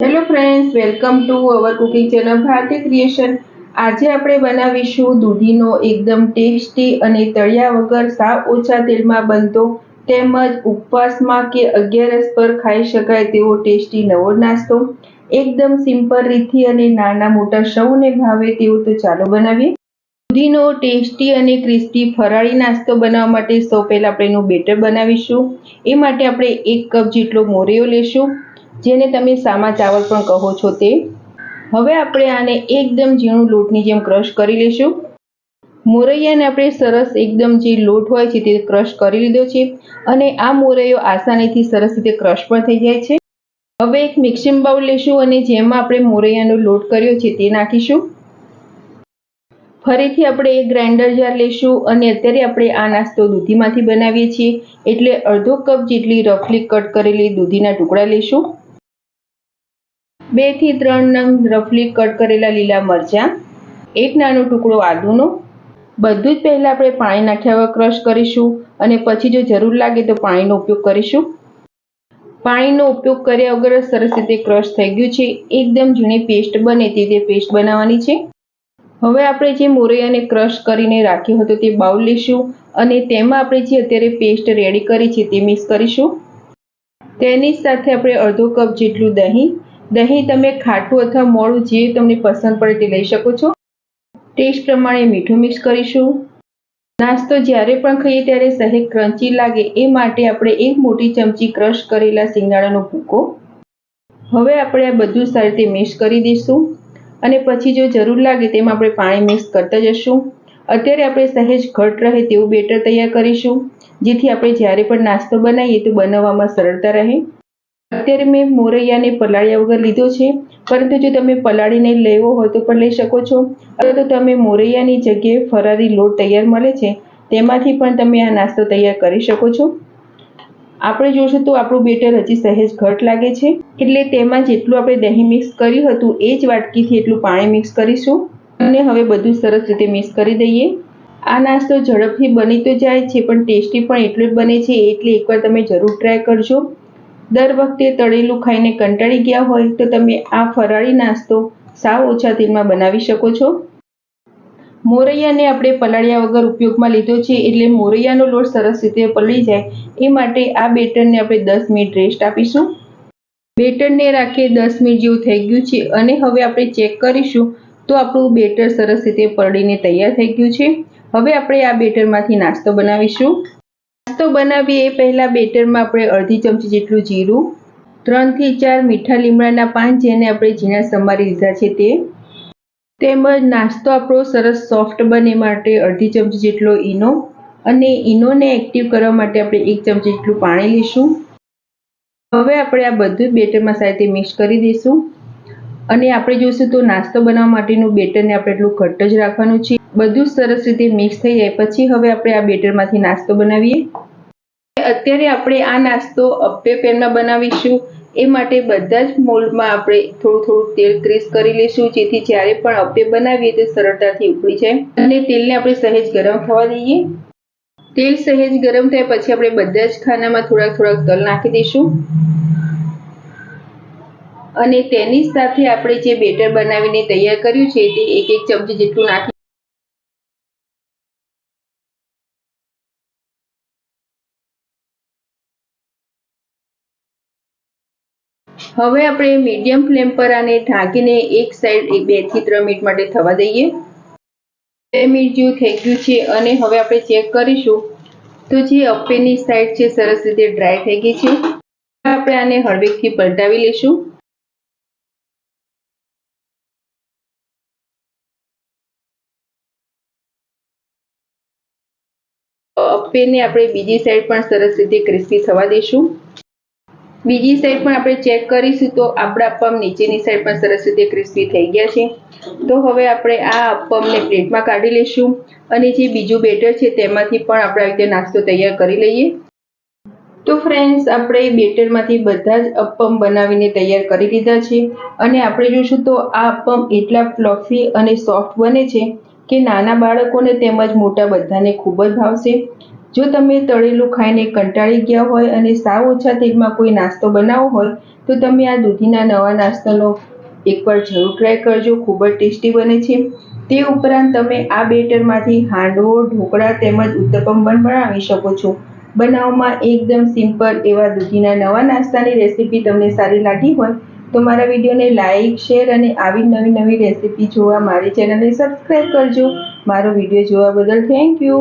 Hello friends welcome to our cooking channel Bharatiya creation આજે આપણે બનાવીશું દૂધીનો એકદમ ટેસ્ટી અને તળિયા વગર સાવ ઓછા તેલમાં બનતો તેમજ ઉપવાસમાં કે અગિયારસ પર ખાઈ શકાય તેવો ટેસ્ટી નવો નાસ્તો. એકદમ સિમ્પલ રીતથી અને નાના મોટા સૌને ભાવે તેવું તો ચાલો બનાવીએ. દૂધીનો ટેસ્ટી અને ક્રિસ્પી ફરાળી નાસ્તો બનાવવા માટે સૌ પહેલાં આપણે એનું બેટર બનાવીશું. એ માટે આપણે એક કપ જેટલો મોરેયો લેશું. જેને તમે સામા ચાવલ પણ કહો છો તે. હવે આપણે આને એકદમ ઝીણું લોટની જેમ ક્રશ કરી લેશું. મોરૈયાને આપણે સરસ એકદમ જે લોટ હોય છે તે ક્રશ કરી લીધો છે અને આ મોરૈયો આસાનીથી સરસ રીતે ક્રશ પણ થઈ જાય છે. હવે એક મિક્સિંગ બાઉલ લેશું અને જેમાં આપણે મોરૈયાનો લોટ કર્યો છે તે નાખીશું. ફરીથી આપણે એક ગ્રાઇન્ડર જાર લેશું અને અત્યારે આપણે આ નાસ્તો દૂધીમાંથી બનાવીએ છીએ. એટલે અડધો કપ જેટલી રફલી કટ કરેલી દૂધીના ટુકડા લેશું. બેથી ત્રણ નંગ રફલી કટ કરેલા લીલા મરચાં, એક નાનો ટુકડો આદુનો. બધું જ પહેલાં આપણે પાણી નાખ્યા વગર ક્રશ કરીશું અને પછી જો જરૂર લાગે તો પાણીનો ઉપયોગ કરીશું. પાણીનો ઉપયોગ કર્યા વગર સરસ રીતે ક્રશ થઈ ગયું છે. એકદમ ઝીણી પેસ્ટ બને તે રીતે પેસ્ટ બનાવવાની છે. હવે આપણે જે મોરૈયાને ક્રશ કરીને રાખ્યો હતો તે બાઉલ લઈશું અને તેમાં આપણે જે અત્યારે પેસ્ટ રેડી કરી છે તે મિક્સ કરીશું. તેની સાથે આપણે અડધો કપ જેટલું દહીં દહીં તમે ખાટું અથવા મોડું જે તમને પસંદ પડે તે લઈ શકો છો. ટેસ્ટ પ્રમાણે મીઠું મિક્સ કરીશું. નાસ્તો જ્યારે પણ ખાઈએ ત્યારે સહેજ ક્રન્ચી લાગે એ માટે આપણે એક મોટી ચમચી ક્રશ કરેલા સિંગાડાનો ભૂકો. હવે આપણે આ બધું સારી રીતે મિક્સ કરી દઈશું. અને પછી જો જરૂર લાગે તેમાં આપણે પાણી મિક્સ કરતા જશું. અત્યારે આપણે સહેજ ઘટ રહે તેવું બેટર તૈયાર કરીશું. જેથી આપણે જ્યારે પણ નાસ્તો બનાવીએ તો બનાવવામાં સરળતા રહે. અત્યારે મેં મોરૈયાને પલાળ્યા વગર લીધો છે. પરંતુ જો તમે પલાળીને લેવો હોય તો પણ લઈ શકો છો. અથવા તો તમે મોરૈયાની જગ્યાએ ફરારી લોટ તૈયાર મળે છે, તેમાંથી પણ તમે આ નાસ્તો તૈયાર કરી શકો છો. આપણે જોશું તો આપણું બેટર હજી સહેજ ઘટ લાગે છે. એટલે તેમાં જેટલું આપણે દહીં મિક્સ કર્યું હતું, એ જ વાટકીથી એટલું પાણી મિક્સ કરીશું. અને હવે બધું સરસ રીતે મિક્સ કરી દઈએ. આ નાસ્તો ઝડપથી બની તો જાય છે, પણ ટેસ્ટી પણ એટલું જ બને છે, એટલે એકવાર તમે જરૂર ટ્રાય કરજો. દર વખતે તળેલું ખાઈને કંટાળી ગયા હોય તો તમે આ ફરાળી નાસ્તો સાવ ઓછા તેલમાં બનાવી શકો છો. મોરૈયાને આપણે પલાળ્યા વગર ઉપયોગમાં લીધો છે એટલે મોરૈયાનો લોટ સરસ રીતે પલળી જાય. એ માટે આ બેટરને આપણે દસ મિનિટ રેસ્ટ આપીશું. બેટરને રાખીએ દસ મિનિટ જેવું થઈ ગયું છે અને હવે આપણે ચેક કરીશું તો આપણું બેટર સરસ રીતે પલળીને તૈયાર થઈ ગયું છે. હવે આપણે આ બેટરમાંથી નાસ્તો બનાવીશું. નાસ્તો બનાવીએ એ પહેલાં બેટરમાં આપણે અડધી ચમચી જેટલું જીરું, ત્રણથી ચાર મીઠા લીમડાના પાન જેને આપણે ઝીણા સમારી લીધા છે તે. તેમજ નાસ્તો આપણો સરસ સોફ્ટ બને માટે અડધી ચમચી જેટલો ઈનો અને ઈનોને એક્ટિવ કરવા માટે આપણે એક ચમચી જેટલું પાણી લઈશું. હવે આપણે આ બધું બેટરમાં સારી મિક્સ કરી દઈશું. અને આપણે જોઈશું તો નાસ્તો બનાવવા માટેનું બેટરને આપણે એટલું ઘટ્ટ જ રાખવાનું છે. બધું સરસ રીતે મિક્સ થઈ જાય. પછી હવે આપણે આ બેટરમાંથી નાસ્તો બનાવીએ. અત્યારે આપણે આ નાસ્તો અપ્પે પેનમાં બનાવીશું. એ માટે બધા જ મોલ્ડમાં આપણે થોડું થોડું તેલ ક્રીસ કરી લઈશું, જેથી જ્યારે પણ અપ્પે બનાવીએ તે સરળતાથી ઉકળી જાય. અને તેલને આપણે સહેજ ગરમ થવા દઈએ. તેલ સહેજ ગરમ થાય પછી આપણે બધા જ ખાનામાં થોડાક થોડાક તલ નાખી દઈશું. અને તેની સાથે આપણે જે બેટર બનાવીને તૈયાર કર્યું છે તે એક એક ચમચી જેટલું નાખી હવે આપણે મીડિયમ ફ્લેમ પર આને ઢાંકીને એક સાઈડ બેથી ત્રણ મિનિટ માટે થવા દઈએ. બે મિનિટ જેવું થઈ ગયું છે અને હવે આપણે ચેક કરીશું. તો જે અપ્પેની સાઈડ છે, સરસ રીતે ડ્રાય થઈ ગઈ છે. આપણે આને હળવેકથી પલટાવી લઈશું. અપ્પેને આપણે બીજી સાઈડ પણ સરસ રીતે ક્રિસ્પી થવા દઈશું. બીજી સાઈડ પણ આપણે ચેક કરીશું તો આપણા અપમ નીચેની સાઈડ પણ સરસ રીતે ક્રિસ્પી થઈ ગયા છે. તો હવે આપણે આ અપમને પ્લેટમાં કાઢી લઈશું અને જે બીજું બેટર છે તેમાંથી પણ આપણે આવી રીતે નાસ્તો તૈયાર કરી લઈએ. તો ફ્રેન્ડ્સ આપણે બેટરમાંથી બધા જ અપમ બનાવીને તૈયાર કરી લીધા છે. અને આપણે જોઈશું તો આ અપમ એટલા ફ્લફી અને સોફ્ટ બને છે કે નાના બાળકોને તેમજ મોટા બધાને ખૂબ જ ભાવશે. જો તમે તળેલું ખાઈને કંટાળી ગયા હોય અને સાવ ઓછા તેલમાં કોઈ નાસ્તો બનાવવો હોય, તો તમે આ દૂધીના નવા નાસ્તાનો એકવાર જરૂર ટ્રાય કરજો, ખૂબ જ ટેસ્ટી બને છે. તે ઉપરાંત તમે આ બેટરમાંથી હાંડવો, ઢોકળા તેમજ ઉત્તપમ પણ બનાવી શકો છો. બનાવમાં એકદમ સિમ્પલ એવા દૂધીના નવા નાસ્તાની રેસીપી તમને સારી લાગી હોય, તો મારા વિડીયોને લાઇક શેર અને આવી નવી નવી રેસીપી જોવા મારી ચેનલને સબસ્ક્રાઈબ કરજો. મારો વીડિયો જોવા બદલ થેન્ક યુ